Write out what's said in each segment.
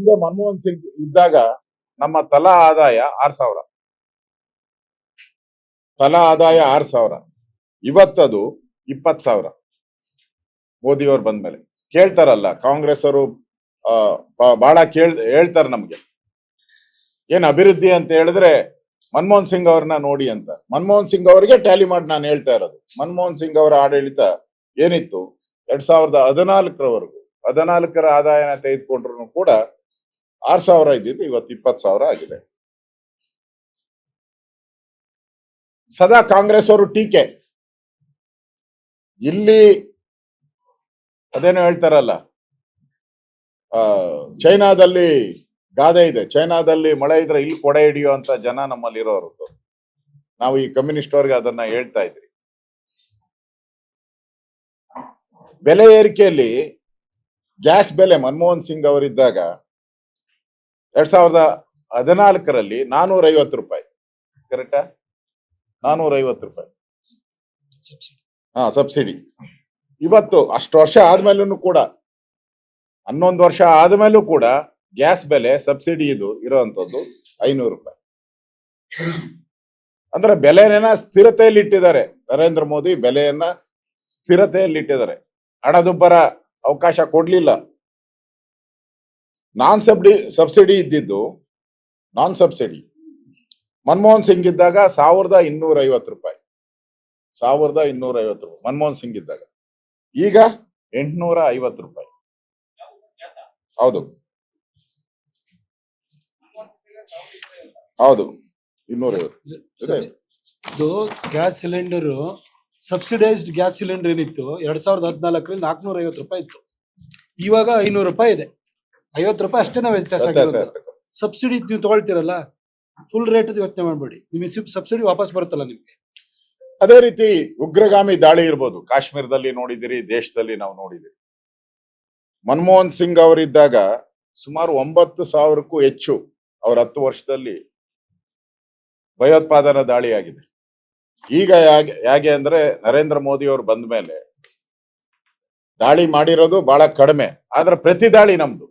ಹಿಂದೆ ಮನಮೋಹನ್ ಸಿಂಗ್ ಇದ್ದಾಗ ನಮ್ಮ ತಲಾ ಆದಾಯ ಆರ್ ಸಾವಿರ. ತಲಾ ಆದಾಯ ಆರ್ ಸಾವಿರ. ಇವತ್ತದು ಇಪ್ಪತ್ ಸಾವಿರ. ಮೋದಿಯವ್ರು ಬಂದ್ಮೇಲೆ. ಕೇಳ್ತಾರಲ್ಲ, ಕಾಂಗ್ರೆಸ್ ಅವರು ಬಹಳ ಕೇಳ್, ಹೇಳ್ತಾರೆ ನಮ್ಗೆ. ಏನ್ ಅಭಿವೃದ್ಧಿ ಅಂತ ಹೇಳಿದ್ರೆ ಮನಮೋಹನ್ ಸಿಂಗ್ ಅವ್ರನ್ನ ನೋಡಿ ಅಂತ. ಮನಮೋಹನ್ ಸಿಂಗ್ ಅವರಿಗೆ ಟ್ಯಾಲಿ ಮಾಡಿ ನಾನು ಹೇಳ್ತಾ ಇರೋದು. ಮನಮೋಹನ್ ಸಿಂಗ್ ಅವರ ಆಡಳಿತ ಏನಿತ್ತು? ಎರಡ್ ಸಾವಿರದ ಹದಿನಾಲ್ಕರವರೆಗೂ, ಹದಿನಾಲ್ಕರ ಆದಾಯನ ತೆಗೆದುಕೊಂಡ್ರು ಕೂಡ ಆರ್ ಸಾವಿರ ಇದ್ದಿದ್ದು ಇವತ್ತು ಇಪ್ಪತ್ ಸಾವಿರ ಆಗಿದೆ. ಸದಾ ಕಾಂಗ್ರೆಸ್ ಅವರು ಟೀಕೆ. ಇಲ್ಲಿ ಅದೇನೋ ಹೇಳ್ತಾರಲ್ಲ ಚೈನಾದಲ್ಲಿ ಗಾದೆ ಇದೆ. ಚೈನಾದಲ್ಲಿ ಮಳೆ ಇದ್ರೆ ಇಲ್ಲಿ ಕೊಡೆ ಹಿಡಿಯೋ ಅಂತ ಜನ ನಮ್ಮಲ್ಲಿ ಇರೋರು ನಾವು ಈ ಕಮ್ಯುನಿಸ್ಟ್ ಅವ್ರಿಗೆ ಅದನ್ನ ಹೇಳ್ತಾ ಇದ್ರಿ. ಬೆಲೆ ಏರಿಕೆಯಲ್ಲಿ ಗ್ಯಾಸ್ ಬೆಲೆ, ಮನಮೋಹನ್ ಸಿಂಗ್ ಅವರಿದ್ದಾಗ ಎರಡ್ ಸಾವಿರದ ಹದಿನಾಲ್ಕರಲ್ಲಿ ನಾನೂರ ಐವತ್ತು ರೂಪಾಯಿ. ಕರೆಕ್ಟಾ ನಾನೂರ ಐವತ್ತು ರೂಪಾಯಿ. ಹಾ ಸಬ್ಸಿಡಿ ಇವತ್ತು ಅಷ್ಟು ವರ್ಷ ಆದ್ಮೇಲೂ ಕೂಡ, ಹನ್ನೊಂದು ವರ್ಷ ಆದ್ಮೇಲೂ ಕೂಡ ಗ್ಯಾಸ್ ಬೆಲೆ ಸಬ್ಸಿಡಿ ಇದು ಇರುವಂತದ್ದು ಐನೂರು ರೂಪಾಯಿ. ಅಂದ್ರೆ ಬೆಲೆನ ಸ್ಥಿರತೆಯಲ್ಲಿ ಇಟ್ಟಿದ್ದಾರೆ. ನರೇಂದ್ರ ಮೋದಿ ಬೆಲೆಯನ್ನ ಸ್ಥಿರತೆಯಲ್ಲಿ ಇಟ್ಟಿದ್ದಾರೆ. ಹಣದುಬ್ಬರ ಅವಕಾಶ ಕೊಡ್ಲಿಲ್ಲ. ನಾನ್ ಸಬ್ಡಿ, ಸಬ್ಸಿಡಿ ಇದ್ದಿದ್ದು, ನಾನ್ ಸಬ್ಸಿಡಿ. ಮನಮೋಹನ್ ಸಿಂಗ್ ಇದ್ದಾಗ ಸಾವಿರದ ಇನ್ನೂರ ಐವತ್ತು ರೂಪಾಯಿ. ಸಾವಿರದ ಇನ್ನೂರ ಐವತ್ತು ರೂಪಾಯಿ, ಮನಮೋಹನ್ ಸಿಂಗ್ ಇದ್ದಾಗ. ಈಗ ಎಂಟ್ನೂರ ಐವತ್ತು ರೂಪಾಯಿ. ಹೌದು. ಹೌದು. ಇನ್ನೂರ ಇದೆ. Gas cylinder, subsidised gas cylinder ಏನಿತ್ತು, ಎರಡ್ ಸಾವಿರದ ಹದಿನಾಲ್ಕರಿಂದ ನಾಲ್ಕನೂರ ಐವತ್ತು ರೂಪಾಯಿ ಇತ್ತು. ಇವಾಗ ಐನೂರು ರೂಪಾಯಿ ಇದೆ. ಐವತ್ತು ರೂಪಾಯಿ ಅಷ್ಟೇ ನಾವು ವ್ಯತ್ಯಾಸ ಆಗಿರೋದು. ಸಬ್ಸಿಡಿ ನೀವು ತಗೊಳ್ತೀರಲ್ಲ ಫುಲ್ ರೇಟ್ ಯೋಚನೆ ಮಾಡಬೇಡಿ. ನಿಮಗೆ ಸಬ್ಸಿಡಿ ವಾಪಸ್ ಬರುತ್ತಲ್ಲ ನಿಮಗೆ. ಅದೇ ರೀತಿ ಉಗ್ರಗಾಮಿ ದಾಳಿ ಇರ್ಬೋದು. ಕಾಶ್ಮೀರದಲ್ಲಿ ನೋಡಿದಿರಿ ದೇಶದಲ್ಲಿ ನಾವು ನೋಡಿದಿರಿ. ಮನಮೋಹನ್ ಸಿಂಗ್ ಅವರಿದ್ದಾಗ ಸುಮಾರು ಒಂಬತ್ತು ಸಾವಿರಕ್ಕೂ ಹೆಚ್ಚು ಅವರ ಹತ್ತು ವರ್ಷದಲ್ಲಿ ಭಯೋತ್ಪಾದನಾ ದಾಳಿ ಆಗಿದೆ ಈಗ ಯಾಕೆ ಹೇಗೆ ಅಂದ್ರೆ ನರೇಂದ್ರ ಮೋದಿ ಅವರು ಬಂದ ಮೇಲೆ ದಾಳಿ ಮಾಡಿರೋದು ಬಹಳ ಕಡಿಮೆ. ಆದ್ರೆ ಪ್ರತಿ ದಾಳಿ ನಮ್ದು.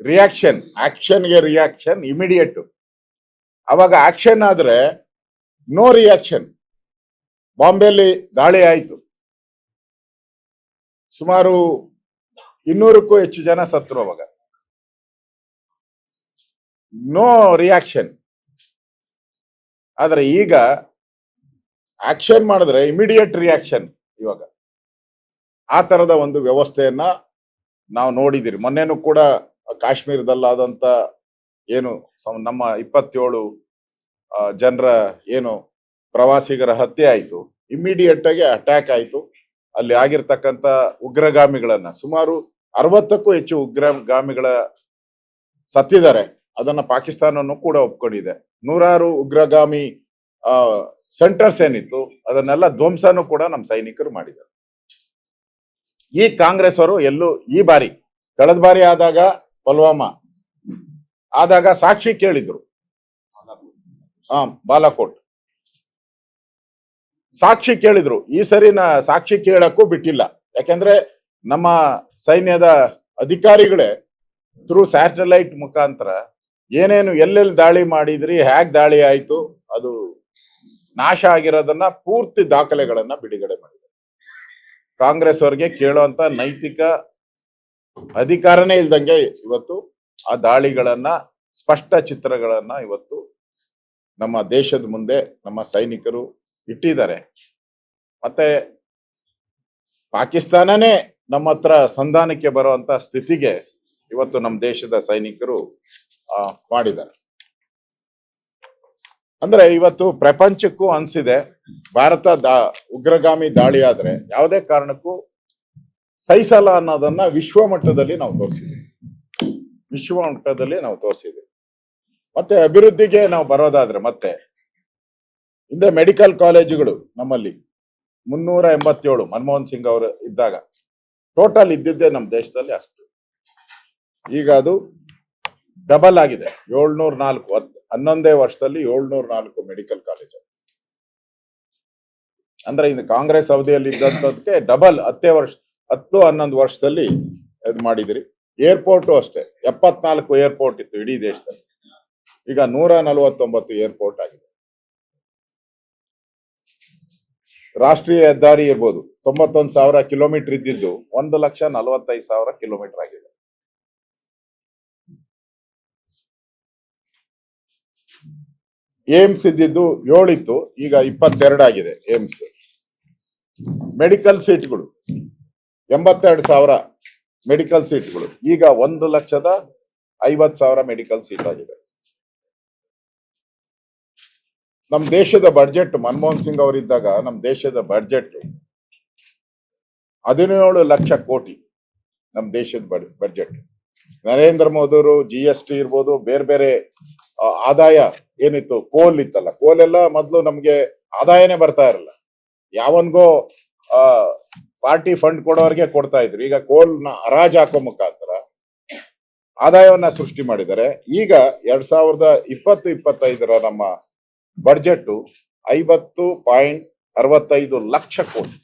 ರಿಯಾಕ್ಷನ್ ಆಕ್ಷನ್ಗೆ ರಿಯಾಕ್ಷನ್ ಇಮಿಡಿಯೇಟ್ ಅವಾಗ ಆಕ್ಷನ್ ಆದರೆ ನೋ ರಿಯಾಕ್ಷನ್ ಬಾಂಬೆಯಲ್ಲಿ ದಾಳಿ ಆಯಿತು. ಸುಮಾರು ಇನ್ನೂರಕ್ಕೂ ಹೆಚ್ಚು ಜನ ಸತ್ರು ಅವಾಗ. ನೋ ರಿಯಾಕ್ಷನ್ ಆದರೆ ಈಗ ಆಕ್ಷನ್ ಮಾಡಿದ್ರೆ ಇಮಿಡಿಯೇಟ್ ರಿಯಾಕ್ಷನ್ ಇವಾಗ. ಆ ತರದ ಒಂದು ವ್ಯವಸ್ಥೆಯನ್ನ ನಾವು ನೋಡಿದಿರಿ. ಮೊನ್ನೆನೂ ಕೂಡ ಕಾಶ್ಮೀರದಲ್ಲಾದಂತ ಏನು ನಮ್ಮ ಇಪ್ಪತ್ತೇಳು ಜನರ ಏನು ಪ್ರವಾಸಿಗರ ಹತ್ಯೆ ಆಯಿತು. ಇಮಿಡಿಯೇಟ್ ಆಗಿ ಅಟ್ಯಾಕ್ ಆಯಿತು. ಅಲ್ಲಿ ಆಗಿರ್ತಕ್ಕಂಥ ಉಗ್ರಗಾಮಿಗಳನ್ನ ಸುಮಾರು ಅರವತ್ತಕ್ಕೂ ಹೆಚ್ಚು ಉಗ್ರಗಾಮಿಗಳ ಸತ್ತಿದ್ದಾರೆ. ಅದನ್ನ ಪಾಕಿಸ್ತಾನನು ಕೂಡ ಒಪ್ಕೊಂಡಿದೆ. ನೂರಾರು ಉಗ್ರಗಾಮಿ ಸೆಂಟರ್ಸ್ ಏನಿತ್ತು, ಅದನ್ನೆಲ್ಲ ಧ್ವಂಸನು ಕೂಡ ನಮ್ಮ ಸೈನಿಕರು ಮಾಡಿದ್ದಾರೆ. ಈ ಕಾಂಗ್ರೆಸ್ ಅವರು ಎಲ್ಲೂ ಈ ಬಾರಿ, ಕಳೆದ ಬಾರಿ ಆದಾಗ ಪುಲ್ವಾಮಾ. ಆದಾಗ ಸಾಕ್ಷಿ ಕೇಳಿದ್ರು. ಹಾ ಬಾಲಕೋಟ್. ಸಾಕ್ಷಿ ಕೇಳಿದ್ರು. ಈ ಸರಿನ ಸಾಕ್ಷಿ ಕೇಳಕ್ಕೂ ಬಿಟ್ಟಿಲ್ಲ. ಯಾಕಂದ್ರೆ ನಮ್ಮ ಸೈನ್ಯದ ಅಧಿಕಾರಿಗಳೇ ಥ್ರೂ ಸ್ಯಾಟಲೈಟ್ ಮುಖಾಂತರ ಏನೇನು ಎಲ್ಲೆಲ್ಲಿ ದಾಳಿ ಮಾಡಿದ್ರಿ ಹ್ಯಾಕ್ ದಾಳಿ ಆಯ್ತು, ಅದು ನಾಶ ಆಗಿರೋದನ್ನ ಪೂರ್ತಿ ದಾಖಲೆಗಳನ್ನ ಬಿಡುಗಡೆ ಮಾಡಿದ್ದಾರೆ ಕಾಂಗ್ರೆಸ್ ಅವರಿಗೆ ಕೇಳುವಂತ ನೈತಿಕ ಅಧಿಕಾರನೇ ಇಲ್ದಂಗೆ ಇವತ್ತು ಆ ದಾಳಿಗಳನ್ನ ಸ್ಪಷ್ಟ ಚಿತ್ರಗಳನ್ನ ಇವತ್ತು ನಮ್ಮ ದೇಶದ ಮುಂದೆ ನಮ್ಮ ಸೈನಿಕರು ಇಟ್ಟಿದ್ದಾರೆ. ಮತ್ತೆ ಪಾಕಿಸ್ತಾನನೇ ನಮ್ಮ ಹತ್ರ ಸಂಧಾನಕ್ಕೆ ಬರುವಂತ ಸ್ಥಿತಿಗೆ ಇವತ್ತು ನಮ್ಮ ದೇಶದ ಸೈನಿಕರು ಆ, ಮಾಡಿದ್ದಾರೆ. ಅಂದ್ರೆ ಇವತ್ತು ಪ್ರಪಂಚಕ್ಕೂ ಅನ್ಸಿದೆ ಭಾರತ ದಾ ಉಗ್ರಗಾಮಿ ದಾಳಿ ಆದ್ರೆ ಯಾವುದೇ ಕಾರಣಕ್ಕೂ ಸಹಿಸಲ್ಲ ಅನ್ನೋದನ್ನ ವಿಶ್ವ ಮಟ್ಟದಲ್ಲಿ ನಾವು ತೋರಿಸಿದ್ವಿ. ವಿಶ್ವ ಮಟ್ಟದಲ್ಲಿ ನಾವು ತೋರಿಸಿದ್ವಿ. ಮತ್ತೆ ಅಭಿವೃದ್ಧಿಗೆ ನಾವು ಬರೋದಾದ್ರೆ ಮತ್ತೆ ಹಿಂದೆ ಮೆಡಿಕಲ್ ಕಾಲೇಜುಗಳು ನಮ್ಮಲ್ಲಿ ಮುನ್ನೂರ ಎಂಬತ್ತೇಳು ಮನಮೋಹನ್ ಸಿಂಗ್ ಅವರು ಇದ್ದಾಗ ಟೋಟಲ್ ಇದ್ದಿದ್ದೇ ನಮ್ಮ ದೇಶದಲ್ಲಿ ಅಷ್ಟು. ಈಗ ಅದು ಡಬಲ್ ಆಗಿದೆ. ಏಳ್ನೂರ ನಾಲ್ಕು ಹನ್ನೊಂದೇ ವರ್ಷದಲ್ಲಿ ಏಳ್ನೂರ ನಾಲ್ಕು ಮೆಡಿಕಲ್ ಕಾಲೇಜ್ ಅಂದ್ರೆ ಇನ್ನು ಕಾಂಗ್ರೆಸ್ ಅವಧಿಯಲ್ಲಿ ಇದ್ದಂಥದ್ಕೆ ಡಬಲ್ ಹತ್ತೇ ವರ್ಷ ಹತ್ತು ಹನ್ನೊಂದು ವರ್ಷದಲ್ಲಿ ಇದು ಮಾಡಿದಿರಿ. ಏರ್ಪೋರ್ಟು ಅಷ್ಟೇ. ಎಪ್ಪತ್ನಾಲ್ಕು ಏರ್ಪೋರ್ಟ್ ಇತ್ತು ಇಡೀ ದೇಶದಲ್ಲಿ. ಈಗ ನೂರ ನಲವತ್ತೊಂಬತ್ತು ಏರ್ಪೋರ್ಟ್ ಆಗಿದೆ. ರಾಷ್ಟ್ರೀಯ ಹೆದ್ದಾರಿ ಇರ್ಬೋದು. ತೊಂಬತ್ತೊಂದು ಸಾವಿರ ಕಿಲೋಮೀಟರ್ ಇದ್ದಿದ್ದು ಒಂದು ಲಕ್ಷ ನಲವತ್ತೈದು ಸಾವಿರ ಕಿಲೋಮೀಟರ್ ಆಗಿದೆ. ಏಮ್ಸ್ ಇದ್ದಿದ್ದು ಏಳಿತ್ತು, ಈಗ ಇಪ್ಪತ್ತೆರಡು ಆಗಿದೆ ಏಮ್ಸ್. ಮೆಡಿಕಲ್ ಸೀಟ್ಗಳು ಎಂಬತ್ತೆರಡು ಸಾವಿರ ಮೆಡಿಕಲ್ ಸೀಟ್ಗಳು ಈಗ ಒಂದು ಲಕ್ಷದ ಐವತ್ ಸಾವಿರ ಮೆಡಿಕಲ್ ಸೀಟ್ ಆಗಿದೆ. ನಮ್ಮ ದೇಶದ ಬಡ್ಜೆಟ್ ಮನಮೋಹನ್ ಸಿಂಗ್ ಅವರಿದ್ದಾಗ ನಮ್ಮ ದೇಶದ ಬಡ್ಜೆಟ್ ಹದಿನೇಳು ಲಕ್ಷ ಕೋಟಿ ನಮ್ಮ ದೇಶದ ಬಡ್ಜೆಟ್ ನರೇಂದ್ರ ಮೋದಿ ಅವರು ಜಿ ಎಸ್ ಟಿ ಇರ್ಬೋದು, ಬೇರೆ ಬೇರೆ ಆದಾಯ ಏನಿತ್ತು ಕೋಲ್ ಇತ್ತಲ್ಲ ಕೋಲ್ ಎಲ್ಲ ಮೊದಲು ನಮ್ಗೆ ಆದಾಯನೇ ಬರ್ತಾ ಇರಲ್ಲ. ಯಾವನ್ಗೋ, ಆ ಪಾರ್ಟಿ ಫಂಡ್ ಕೊಡೋರಿಗೆ ಕೊಡ್ತಾ ಇದ್ರು. ಈಗ ಕೋಲ್ನ ಹರಾಜ್ ಹಾಕೋ ಮುಖಾಂತರ ಆದಾಯವನ್ನ ಸೃಷ್ಟಿ ಮಾಡಿದ್ದಾರೆ. ಈಗ ಎರಡ್ ಸಾವಿರದ ಇಪ್ಪತ್ತು, ಇಪ್ಪತ್ತೈದರ ನಮ್ಮ ಬಡ್ಜೆಟ್ ಐವತ್ತು ಪಾಯಿಂಟ್ ಅರವತ್ತೈದು ಲಕ್ಷ ಕೋಟಿ.